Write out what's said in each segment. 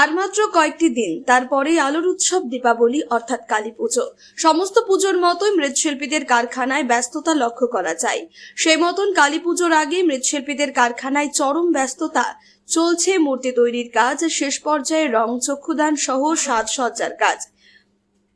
আর মাত্র কয়েকটি দিন, তারপরেই আলোর উৎসব দীপাবলি অর্থাৎ কালী পুজো। সমস্ত পুজোর মতোই মৃৎশিল্পীদের কারখানায় ব্যস্ততা লক্ষ্য করা যায়। সেই মতন কালী পুজোর আগে মৃৎশিল্পীদের কারখানায় চরম ব্যস্ততা। চলছে মূর্তি তৈরির কাজ, শেষ পর্যায়ে রং চক্ষুদান সহ সাজসজ্জার কাজ।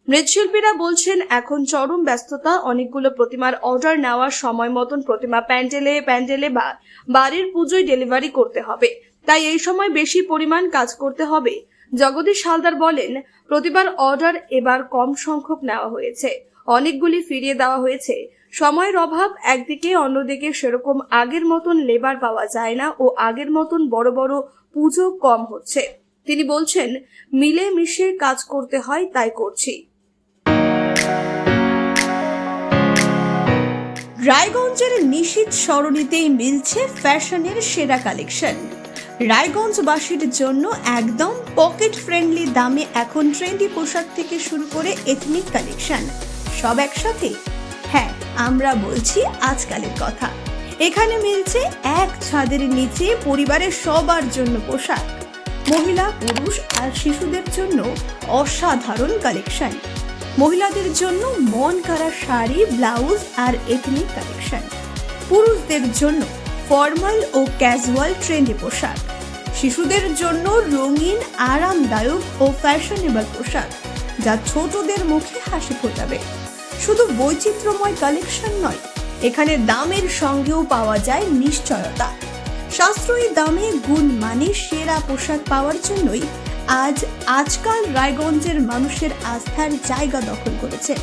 মৃৎশিল্পীরা বলছেন, এখন চরম ব্যস্ততা, অনেকগুলো প্রতিমার অর্ডার নেওয়ার সময় মতন প্রতিমা প্যান্ডেলে প্যান্ডেলে বা বাড়ির পুজোয় ডেলিভারি করতে হবে। তাই এই সময় বেশি পরিমাণ কাজ করতে হবে। জগদীশ হালদার বলেন, প্রতিবার অর্ডার এবার কম সংখ্যক নেওয়া হয়েছে। অনেকগুলি ফিরিয়ে দেওয়া হয়েছে। সময়ের অভাব, একদিকে অন্যদিকে সেরকম আগের মতন লেবার পাওয়া যায় না ও আগের মতন বড় বড় পুজো কম হচ্ছে। তিনি বলছেন মিলে মিশে কাজ করতে হয় তাই করছি। রায়গঞ্জের নিশীত সরণিতেই মিলছে ফ্যাশনের সেরা কালেকশন। রায়গঞ্জবাসীর জন্য একদম পকেট ফ্রেন্ডলি দামে এখন ট্রেন্ডি পোশাক থেকে শুরু করে এথনিক কালেকশন সব একসাথে? হ্যাঁ আমরা বলছি আজকালের কথা। এখানে মিলছে এক ছাদের নিচে পরিবারের সবার জন্য পোশাক, মহিলা, পুরুষ আর শিশুদের জন্য অসাধারণ কালেকশন মহিলাদের জন্য মন কারা শাড়ি, ব্লাউজ আর এথনিক কালেকশন পুরুষদের জন্য ফর্মাল ও ক্যাজুয়াল ট্রেন্ডি পোশাক। শিশুদের জন্য রঙিন, আরামদায়ক ও ফ্যাশনেবল পোশাক, যা ছোটদের মুখে হাসি ফোটাবে। শুধু বৈচিত্র্যময় কালেকশন নয়, এখানে দামের সঙ্গেও পাওয়া যায় নিশ্চয়তা। সাশ্রয়ী দামে গুণ মানে সেরা পোশাক পাওয়ার জন্যই আজ আজকাল রায়গঞ্জের মানুষের আস্থার জায়গা দখল করেছে।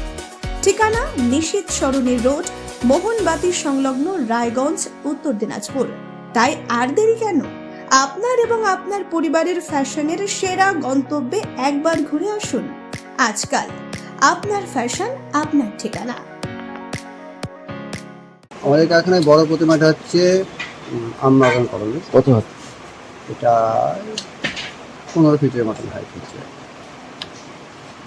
ঠিকানা নিশীত সরণি রোড মোহনবাতি সংলগ্ন রায়গঞ্জ উত্তর দিনাজপুর। তাই আর দেরি কেন? আপনার এবং আপনার পরিবারের ফ্যাশনের সেরা গন্তব্যে একবার ঘুরে আসুন। আজকাল আপনার ফ্যাশন আপনার ঠিকানা। আমাদের কারখানায় বড় প্রতিমাটা হচ্ছে আমবাগান কলেজ কত এটা পনেরো ফিটের মতন হাইট হচ্ছে।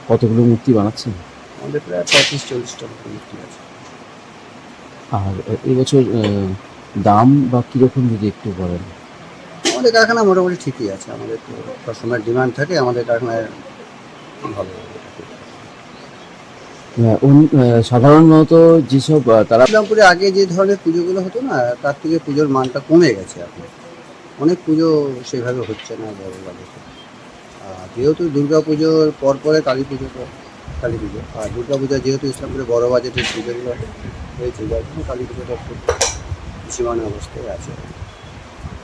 কতগুলো মূর্তি বানাচ্ছেন? আমাদের প্রায় পঁয়ত্রিশ চল্লিশটা মতন মূর্তি আছে। আর এবছর দাম বা কীরকম যদি একটু বলেন? আমাদের কারখানা মোটামুটি ঠিকই আছে। আমাদের তো সবসময় ডিমান্ড থাকে আমাদের কারখানায় ভালো। আহ, সাধারণত যেসব তারা ইসলামপুরে আগে যে ধরনের পুজোগুলো হতো না তার থেকে পুজোর মানটা কমে গেছে এখন। অনেক পুজো সেভাবে হচ্ছে না বড় যেহেতু দুর্গা পুজোর পর পরে কালী পুজো তো কালী পুজো আর দুর্গা পূজা যেহেতু ইসলামপুরে বড় বাজেটের পুজোগুলো হয়েছে যার জন্য কালী পুজোটা খুব সীমানা অবস্থায় আছে।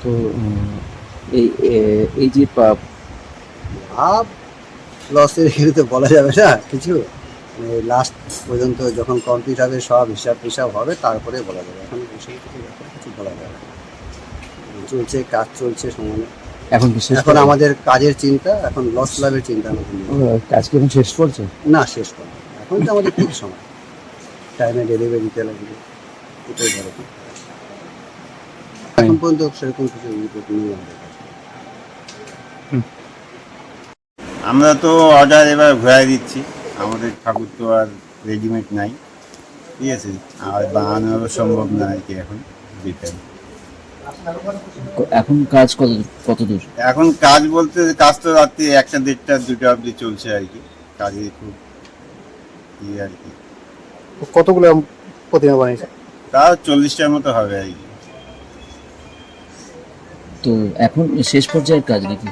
তো এই এই যে লাভ লসের এখানে বলা যাবে না কিছু? লাস্ট পর্যন্ত যখন কমপ্লিট হবে সব হিসাব হিসাব হবে তারপরে বলা যাবে। এখন বসে কিছু বলা যাবে না। চলছে কাজ চলছে সমানে। এখন কি শেষ এখন আমাদের কাজের চিন্তা এখন লস লাভের চিন্তা আমাদের কাজ কি এখন শেষ করছে? না শেষ করা এখন তো আমাদের ঠিক সময়। টাইমে ডেলিভারি দিতে লাগবে এটাই ধরো এখন পর্যন্ত সেরকম কিছু রিপোর্ট নেই আমাদের কাছে। আমরা তো অর্ডার এবার ঘুরাই দিচ্ছি। আমাদের ঠাকুর তো আর রেডিমেড নাই। ঠিক আছে আর বানানোরও সম্ভব না আর কি এখন এখন কাজ কত কত দূর? এখন কাজ বলতে কাজ তো রাত্রি একটা দেড়টা দুটো অবধি চলছে আর কি। কাজে খুব ইয়ে আর কি। কতগুলো প্রতিমা বানিয়েছে? তাও চল্লিশটার মতো হবে আর কি। তো এখন শেষ পর্যায়ের কাজ নাকি?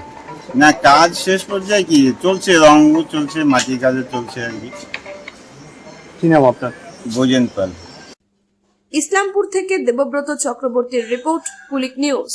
না কাজ শেষ পর্যায়ে কি? চলছে রঙ চলছে মাটির কাজও চলছে আর কি। কি নাম আপনার? বোঝেন পাল। ইসলামপুর থেকে দেবব্রত চক্রবর্তীর রিপোর্ট পুলিক নিউজ।